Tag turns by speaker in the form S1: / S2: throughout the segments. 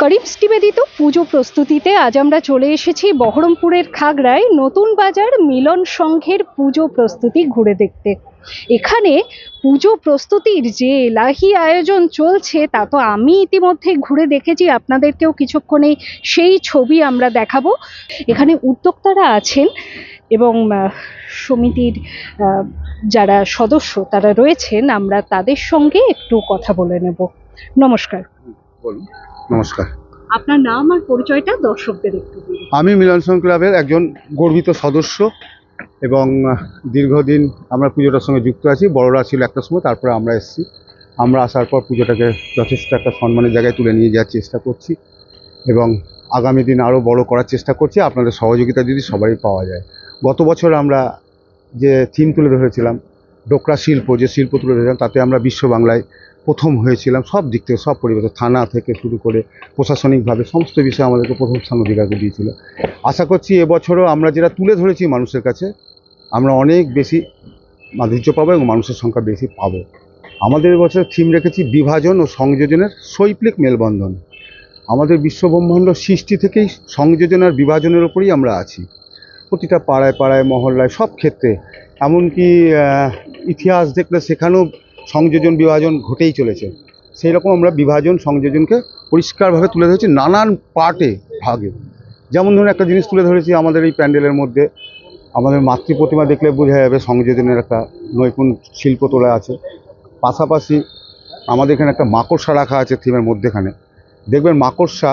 S1: Karim's নিবেদিত পুজো প্রস্তুতিতে আজ আমরা চলে এসেছি বহরমপুরের খাগড়ায় নতুন বাজার মিলন সংঘের পুজো প্রস্তুতি ঘুরে দেখতে। এখানে পুজো প্রস্তুতির যে এলাহি আয়োজন চলছে, তা তো আমি ইতিমধ্যে ঘুরে দেখেছি, আপনাদেরকেও কিছুক্ষণে সেই ছবি আমরা দেখাবো। এখানে উদ্যোক্তারা আছেন এবং সমিতির যারা সদস্য তারা রয়েছেন, আমরা তাদের সঙ্গে একটু কথা বলে নেব। নমস্কার।
S2: বলুন। নমস্কার।
S1: আপনার নাম আর পরিচয়টা দর্শকদের একটু
S2: আমি মিলন সংঘ ক্লাবের একজন গর্বিত সদস্য এবং দীর্ঘদিন আমরা পুজোটার সঙ্গে যুক্ত আছি। বড়রা ছিল একটা সময় তারপরে আমরা এসেছি। আমরা আসার পর পুজোটাকে যথেষ্ট একটা সম্মানের জায়গায় তুলে নিয়ে যাওয়ার চেষ্টা করছি এবং আগামী দিন আরও বড় করার চেষ্টা করছি। আপনাদের সহযোগিতা যদি সবারই পাওয়া যায়। গত বছর আমরা যে থিম তুলে ধরেছিলাম ডোকরা শিল্প, যে শিল্প তুলে ধরেছিলাম তাতে আমরা বিশ্ব বাংলায় প্রথম হয়েছিলাম। সব দিক থেকে, সব পরিবেশ, থানা থেকে শুরু করে প্রশাসনিকভাবে, সমস্ত বিষয়ে আমাদেরকে প্রথম স্থান অধিকার করে দিয়েছিল আশা করছি এবছরও আমরা যেটা তুলে ধরেছি মানুষের কাছে, আমরা অনেক বেশি মাধুর্য পাবো এবং মানুষের সংখ্যা বেশি পাবো। আমাদের এবছর থিম রেখেছি বিভাজন ও সংযোজনের শৈল্পিক মেলবন্ধন। আমাদের বিশ্বব্রহ্মাণ্ড সৃষ্টি থেকেই সংযোজন আর বিভাজনের ওপরেই আমরা আছি। প্রতিটা পাড়ায় পাড়ায়, মহল্লায়, সব ক্ষেত্রে। এমনকি ইতিহাস দেখলে সেখানেও সংযোজন বিভাজন ঘটেই চলেছে। সেই রকম আমরা বিভাজন, সংযোজনকে পরিষ্কারভাবে তুলে ধরেছি নানান পার্টে, ভাগে। যেমন ধরুন একটা জিনিস তুলে ধরেছি আমাদের এই প্যান্ডেলের মধ্যে। আমাদের মাতৃ প্রতিমা দেখলে বোঝা যাবে সংযোজনের একটা নৈপুণ শিল্প তোলা আছে। পাশাপাশি আমাদের এখানে একটা মাকড়সা রাখা আছে থিমের মধ্যেখানে। দেখবেন মাকড়সা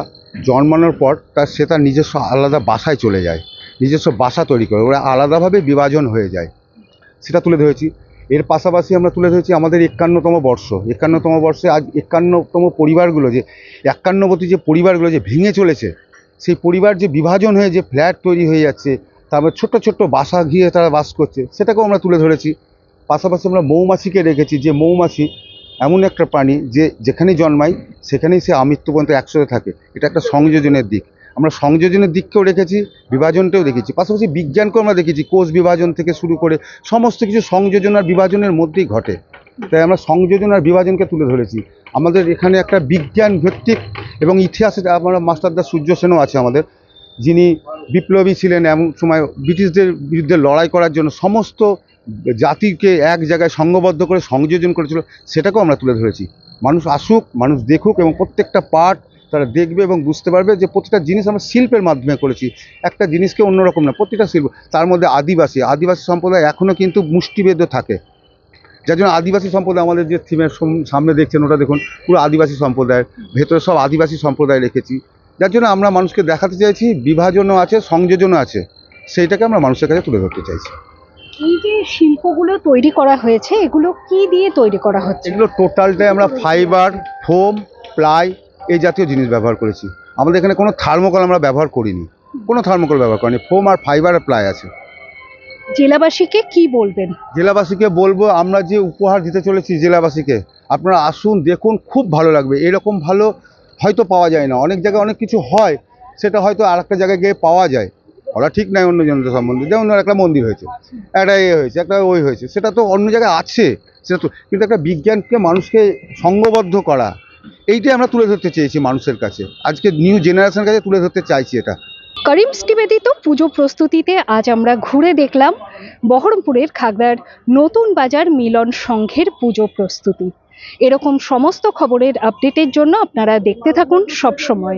S2: জন্মানোর পর তার সে তার নিজস্ব আলাদা বাসায় চলে যায়। নিজস্ব বাসা তৈরি করে, ওরা আলাদাভাবে বিভাজন হয়ে যায়। সেটা তুলে ধরেছি। এর পাশাপাশি আমরা তুলে ধরেছি আমাদের একান্নতম বর্ষ। একান্নতম বর্ষে আজ একান্নতম পরিবারগুলো যে একান্নবতী যে পরিবারগুলো যে ভেঙে চলেছে, সেই পরিবার যে বিভাজন হয়ে যে ফ্ল্যাট তৈরি হয়ে যাচ্ছে, তারপর ছোট্ট ছোট্ট বাসা ঘিরে তারা বাস করছে, সেটাকেও আমরা তুলে ধরেছি। পাশাপাশি আমরা মৌমাছিকে রেখেছি, যে মৌমাছি এমন একটা প্রাণী যে, যেখানেই জন্মায়, সেখানেই সে আমৃত্যু পর্যন্ত একসাথে থাকে। এটা একটা সংযোজনের দিক। আমরা সংযোজনের দিককেও রেখেছি বিভাজনটাও দেখেছি, পাশাপাশি বিজ্ঞানকেও আমরা দেখেছি, কোষ বিভাজন থেকে শুরু করে সমস্ত কিছু সংযোজন আর বিভাজনের মধ্যেই ঘটে। তাই আমরা সংযোজন আর বিভাজনকে তুলে ধরেছি। আমাদের এখানে একটা বিজ্ঞান ভিত্তিক এবং ইতিহাসে আমরা মাস্টারদা সূর্য সেনও আছে আমাদের, যিনি বিপ্লবী ছিলেন এমন সময় ব্রিটিশদের বিরুদ্ধে লড়াই করার জন্য সমস্ত জাতিকে এক জায়গায় সংঘবদ্ধ করে সংযোজন করেছিল, সেটাকেও আমরা তুলে ধরেছি। মানুষ আসুক, মানুষ দেখুক এবং প্রত্যেকটা পার্ট তারা দেখবে এবং বুঝতে পারবে যে প্রতিটা জিনিস আমরা শিল্পের মাধ্যমে করেছি। একটা জিনিসকে অন্যরকম না প্রতিটা শিল্প। তার মধ্যে আদিবাসী আদিবাসী সম্প্রদায় এখনও কিন্তু মুষ্টিবেদ্য থাকে। যার জন্য আদিবাসী সম্প্রদায় আমাদের যে থিমের সামনে দেখছেন ওটা দেখুন পুরো আদিবাসী সম্প্রদায়ের ভেতরে সব আদিবাসী সম্প্রদায় রেখেছি। যার জন্য আমরা মানুষকে দেখাতে চাইছি বিভাজনও আছে সংযোজনও আছে। সেইটাকে আমরা মানুষের কাছে তুলে ধরতে চাইছি।
S1: এই যে শিল্পগুলো তৈরি করা হয়েছে এগুলো কি দিয়ে তৈরি করা হচ্ছে?
S2: এগুলো টোটালটাই আমরা ফাইবার ফোম প্লাই এই জাতীয় জিনিস ব্যবহার করেছি। আমাদের এখানে কোনো থার্মোকল আমরা ব্যবহার করিনি। কোনো থার্মোকল ব্যবহার করিনি। ফোম আর ফাইবার আর প্লাই আছে।
S1: জেলাবাসীকে কি বলবেন?
S2: জেলাবাসীকে বলব আমরা যে উপহার দিতে চলেছি জেলাবাসীকে আপনারা আসুন দেখুন খুব ভালো লাগবে। এরকম ভালো হয়তো পাওয়া যায় না। অনেক জায়গায় অনেক কিছু হয় সেটা হয়তো আর একটা জায়গায় গিয়ে পাওয়া যায়। ওরা ঠিক নাই অন্য জনতা সম্বন্ধে। যেমন একটা মন্দির হয়েছে একটা এ হয়েছে একটা ওই হয়েছে সেটা তো অন্য জায়গায় আছে। সেটা তো কিন্তু একটা বিজ্ঞানকে মানুষকে সঙ্গবদ্ধ করা এইটাই আমরা তুলে ধরতে চেয়েছি মানুষের কাছে। আজকে নিউ জেনারেশন কাছে তুলে ধরতে চাইছি এটা।
S1: করিমস নিবেদিত পুজো প্রস্তুতিতে আজ আমরা ঘুরে দেখলাম বহরমপুরের খাগড়ার নতুন বাজার মিলন সংঘের পুজো প্রস্তুতি। এরকম সমস্ত খবরের আপডেটের জন্য আপনারা দেখতে থাকুন সব সময়